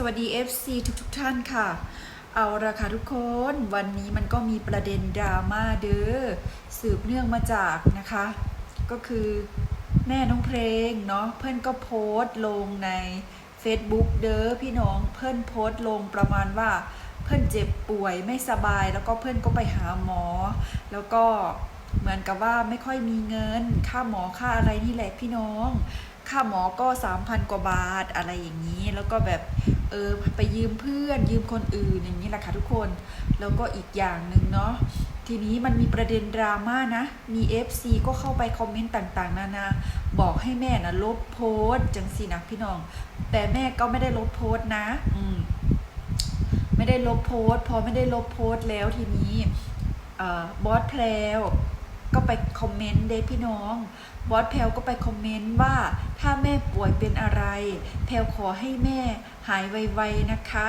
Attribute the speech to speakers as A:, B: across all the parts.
A: สวัสดี FC ทุกทุกท่านค่ะ เอาละค่ะทุกคนวันนี้มันก็มีประเด็นดราม่าเด้อสืบเนื่องมาจากนะคะ ก็คือแม่น้องเพลงเนาะเพื่อนก็โพสต์ลงใน Facebook เด้อพี่น้องเพื่อนโพสต์ลงประมาณว่าเพื่อนเจ็บป่วยไม่สบาย แล้วก็เพื่อนก็ไปหาหมอ แล้วก็เหมือนกับว่าไม่ค่อยมีเงิน ค่าหมอค่าอะไรนี่แหละพี่น้อง ค่าหมอก็สามพันกว่าบาทอะไรอย่างนี้ แล้วก็แบบเออไปยืมเพื่อนยืมคนอื่นอย่างนี้แหละค่ะทุกคน แล้วก็อีกอย่างหนึ่งเนาะทีนี้มันมีประเด็นดราม่านะ มี FC ก็เข้าไปคอมเมนต์ต่างๆ นานา บอกให้แม่นะลบโพสจังสินะพี่น้อง แต่แม่ก็ไม่ได้ลบโพสนะ อืมไม่ได้ลบโพสพอไม่ได้ลบโพสแล้วทีนี้เอ่อบอสแพลว ก็ไปคอมเมนต์เด้พี่น้องบอสแพลวก็ไปคอมเมนต์ว่าถ้าแม่ป่วยเป็นอะไร แพลวขอให้แม่หายไวๆนะคะ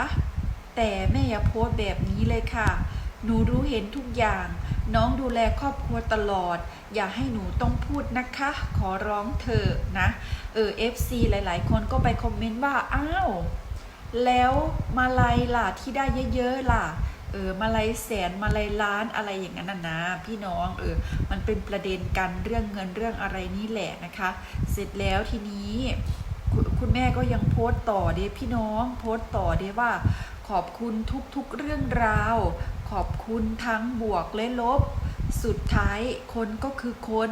A: แต่แม่อย่าโพสต์แบบนี้เลยค่ะ หนูรู้เห็นทุกอย่าง น้องดูแลครอบครัวตลอด อย่าให้หนูต้องพูดนะคะ ขอร้องเธอะนะ เออ FC หลายๆ คนก็ไปคอมเมนต์ว่า อ้าว แล้วมาลัยล่ะที่ได้เยอะๆล่ะ เออมาลัยแสนมาลัยล้านอะไรอย่างนั้นนะนะพี่น้องเออมันเป็นประเด็นกันเรื่องเงินเรื่องอะไรนี่แหละนะคะ เสร็จแล้วทีนี้ค,คุณแม่ก็ยังโพสต์ต่อเด้พี่น้องโพสต์ต่อเด้ว่า ขอบคุณทุกๆเรื่องราว ขอบคุณทั้งบวกและลบ สุดท้ายคนก็คือคน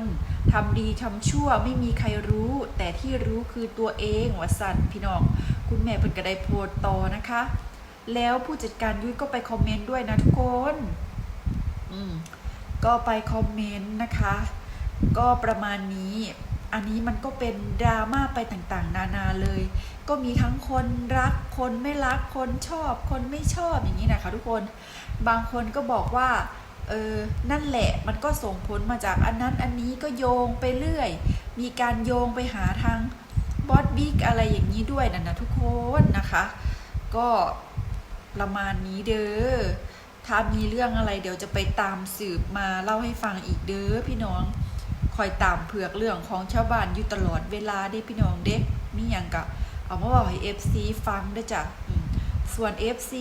A: ทำดีทำชั่วไม่มีใครรู้ แต่ที่รู้คือตัวเองวะสันพี่น้อง คุณแม่เพิ่นก็ได้โพสต์ต่อนะคะ แล้วผู้จัดการยุ้ยก็ไปคอมเมนต์ด้วยนะทุกคนอืมก็ไปคอมเมนต์นะคะ ก็ประมาณนี้ อันนี้มันก็เป็นดราม่าไปต่างๆ นานาเลย ก็มีทั้งคนรักคนไม่รักคนชอบ คนไม่ชอบอย่างนี้นะคะทุกคนบางคนก็บอกว่าเออ นั่นแหละ มันก็ส่งผลมาจากอันนั้นอันนี้ก็โยงไปเรื่อย มีการโยงไปหาทางบอสบิ๊กอะไรอย่างนี้ด้วยนะนะทุกคนนะคะ ก็ ประมาณนี้เด้อ ถ้ามีเรื่องอะไรเดี๋ยวจะไปตามสืบมาเล่าให้ฟังอีกเด้อพี่น้อง คอยตามเผือกเรื่องของชาวบ้านอยู่ตลอดเวลาเด้พี่น้องเด็กมีอย่างกะเอามาบอกให้ FC ฟังได้จ้ะส่วน FC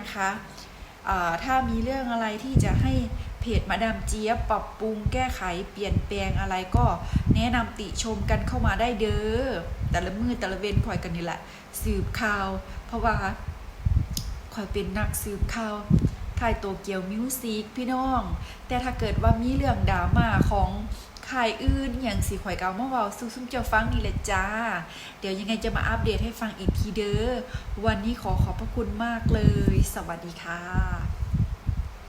A: นะคะถ้ามีเรื่องอะไรที่จะให้เพจมาดามเจี๊ยบปรับปรุงแก้ไขเปลี่ยนแปลงอะไรก็แนะนำติชมกันเข้ามาได้เด้อแต่ละมือแต่ละเว้นคอยกันนี่แหละ สืบข่าว เพราะว่า คอยเป็นนักสืบข่าวค่ายโตเกียวมิวสิกพี่น้อง แต่ถ้าเกิดว่ามีเรื่องดราม่าของค่ายอื่นอย่างสีข่อยเกาเมื่อวาซุ่มๆเจ้าฟังนี่แหละจ้า เดี๋ยวยังไงจะมาอัปเดตให้ฟังอีกทีเด้อ วันนี้ขอขอบพระคุณมากเลย สวัสดีค่ะ